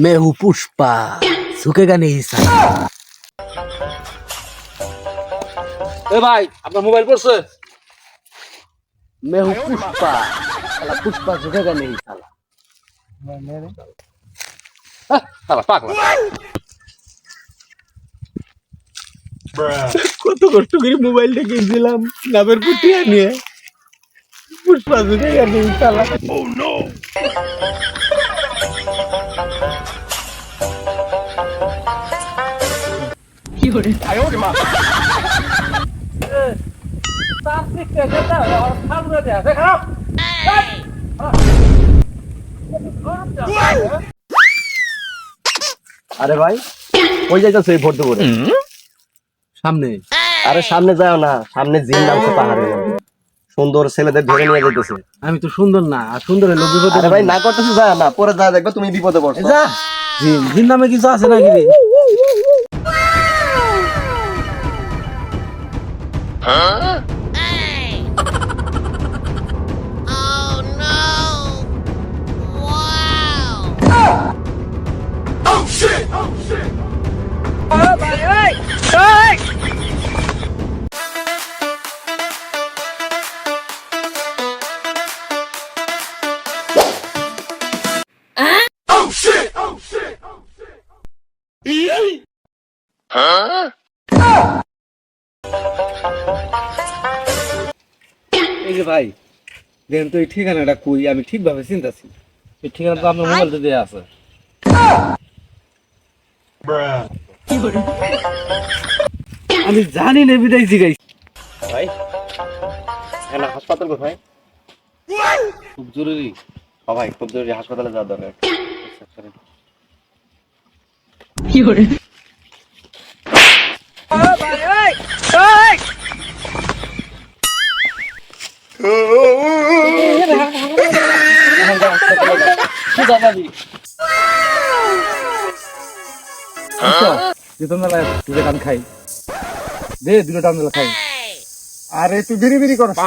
मैं हूँ पुष्पा झुकेगा नहीं साला এ ভাই আপনার মোবাইল পড়ছে मैं हूँ पुष्पा साला पुष्पा झुकेगा नहीं साला শালা পাগলা কত কষ্ট করে মোবাইলটা কিনছিলাম নামের পুটিয়া নিয়ে পুষ্পা ঝুঁকেগা নেই সালা আরে ভাই কই যাইতেছো এই ভোট করে সামনে। আরে সামনে যাও না সামনে জিন নামছে মধ্যে। সুন্দর ছেলেদের ধরে নিয়ে যেতেছে আমি তো সুন্দর না আর সুন্দর হলে বিপদে আরে ভাই না করতেছে যায় না পরে যা দেখবে তুমি বিপদে পড়ছো। যা। জিন জিন নামে কিছু আছে নাকি ভাই Oh, shit! Oh, ঠিকানাটা কই আমি ঠিকভাবে চিন্তাছি এই ঠিকানা তো আপনার মোবাইলটা দিয়ে আছে আমি জানি না বিদায় জিগাই ভাই এখানে হাসপাতাল কোথায় খুব জরুরি ও ভাই খুব জরুরি হাসপাতালে যাওয়া দরকার যেতাম না দুটো টান খাই। দে দুটো টান খাই। আরে তুই করস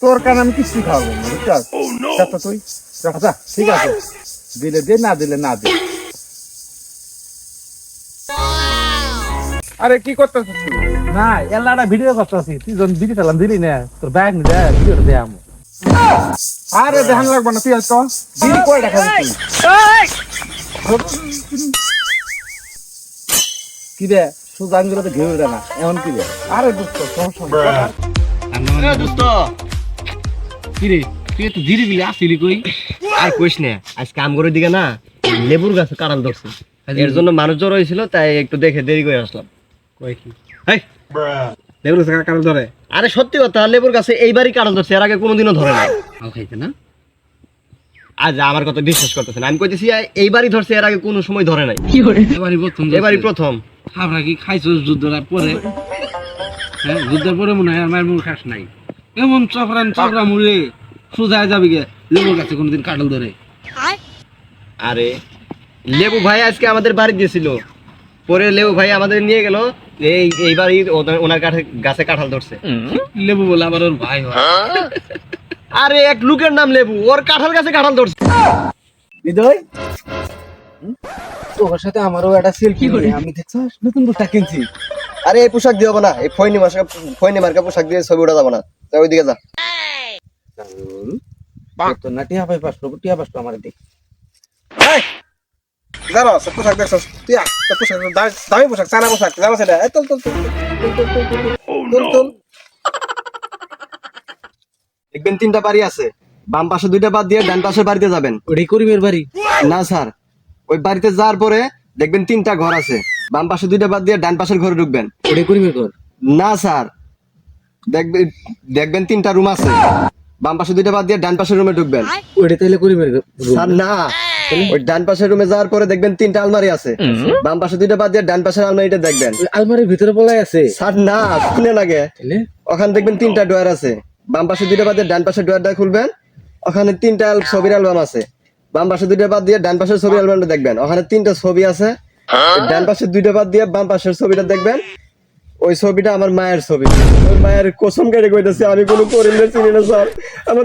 তোর কান আমি কিছুই খাওয়াবো না বুঝছস? তুই? ঠিক আছে। দিলে দে না দিলে না দে। আরে কি করতেছিস না এলাটা ভিডিও করতেছি। তুই যখন বিড়ি চালাম দিলি না তোর ব্যাগ নি দে ভিডিওটা দে আমো। আরে দেখান লাগবে না তুই আজ তো। বিড়ি কি রে? সোজা আঙ্গুলে তো ঘেউ না। এমন কি রে? আরে দোস্ত সমস্যা নেই। দোস্ত কি রে তুই একটু ধীরে বিলে আসিলি কই? আর কইস না আজ কাম করে দিকে না লেবুর গাছে কাঁড়াল ধরছে। এর জন্য মানুষ জড়ো হয়েছিল তাই একটু দেখে দেরি করে আসলাম। কই কি? হেই, লেবুর গাছে কারণ ধরে। আরে সত্যি কথা লেবুর গাছে এইবারই কাঁড়াল ধরছে এর আগে কোনোদিনও ধরে নাই। আল খাইতে না? আজ আমার কথা বিশ্বাস করতেছেন আমি কইতেছি এইবারই ধরছে এর আগে কোনো সময় ধরে নাই। এবারই প্রথম এবারই প্রথম। আমরা কি খাইছো যুদ্ধের পরে? হ্যাঁ যুদ্ধের পরে মনে হয় আমার মুখ খাস নাই। এমন চকরান চকরা মুড়ে সোজা যাবি গে লেবুর গাছে কোনোদিন কাটল ধরে। আরে লেবু ভাই আজকে আমাদের বাড়ি দিয়েছিল পরে লেবু ভাই আমাদের নিয়ে গেল এই এইবারই ওদের- ওনার কাছে গাছে কাঁঠাল ধরছে। লেবু বলে আবার ওর ভাই হয়। আরে এক লোকের নাম লেবু ওর কাঁঠাল গাছে কাঁঠাল ধরছে। হৃদয়? তোর সাথে আমারও একটা সেলফি করে? আমি দেখছস নতুন পোশাক কিনছি। আরে এই পোশাক দিও না এই ফয়নি মার্কা ফয়নি মার্কা পোশাক দিয়ে ছবি ওঠা যাব না। তাই ওইদিকে যা। তো না টিয়া ভাই টিয়া আমার দেখ জানো সব পোশাক দেখছস? তুই পোশাক দামি পোশাক পোশাক সেটা এই তোল তোল তোল তোল দেখবেন তিনটা বাড়ি আছে। বাম পাশে দুইটা বাদ দিয়ে ডান পাশে বাড়িতে যাবেন। ওটাই বাড়ি। না স্যার। ওই বাড়িতে যাওয়ার পরে দেখবেন তিনটা ঘর আছে। বাম পাশে দুইটা বাদ দিয়ে ডান পাশের ঘরে ঢুকবেন। ওটাই করিমের ঘর? না স্যার। দেখবেন দেখবেন তিনটা রুম আছে। বাম পাশে দুইটা বাদ দিয়ে ডান পাশের রুমে ঢুকবেন। করিমের room। স্যার না। ওই ডান পাশের রুমে যাওয়ার পরে দেখবেন তিনটা আলমারি আছে। বাম পাশে দুইটা বাদ দিয়ে ডান পাশের আলমারিটা দেখবেন। আলমারির ভিতরে পলাই আছে? স্যার না শুনে লাগে ওখানে দেখবেন তিনটা ডয়ার আছে। বাম পাশে দুইটা বাদ দিয়ে ডান পাশের ডয়ারটা খুলবেন। ওখানে তিনটা ছবির অ্যালবাম আছে। বাম পাশে দুইটা বাদ দিয়ে ডান পাশের ছবি অ্যালবামটা দেখবেন। ওখানে তিনটা ছবি আছে। ডান পাশে দুইটা বাদ দিয়ে বাম পাশের ছবিটা দেখবেন। ওই ছবিটা আমার মায়ের ছবি। ওই মায়ের কসম কেটে কইতেছে আমি কোনো করিম চিনি না স্যার। আমার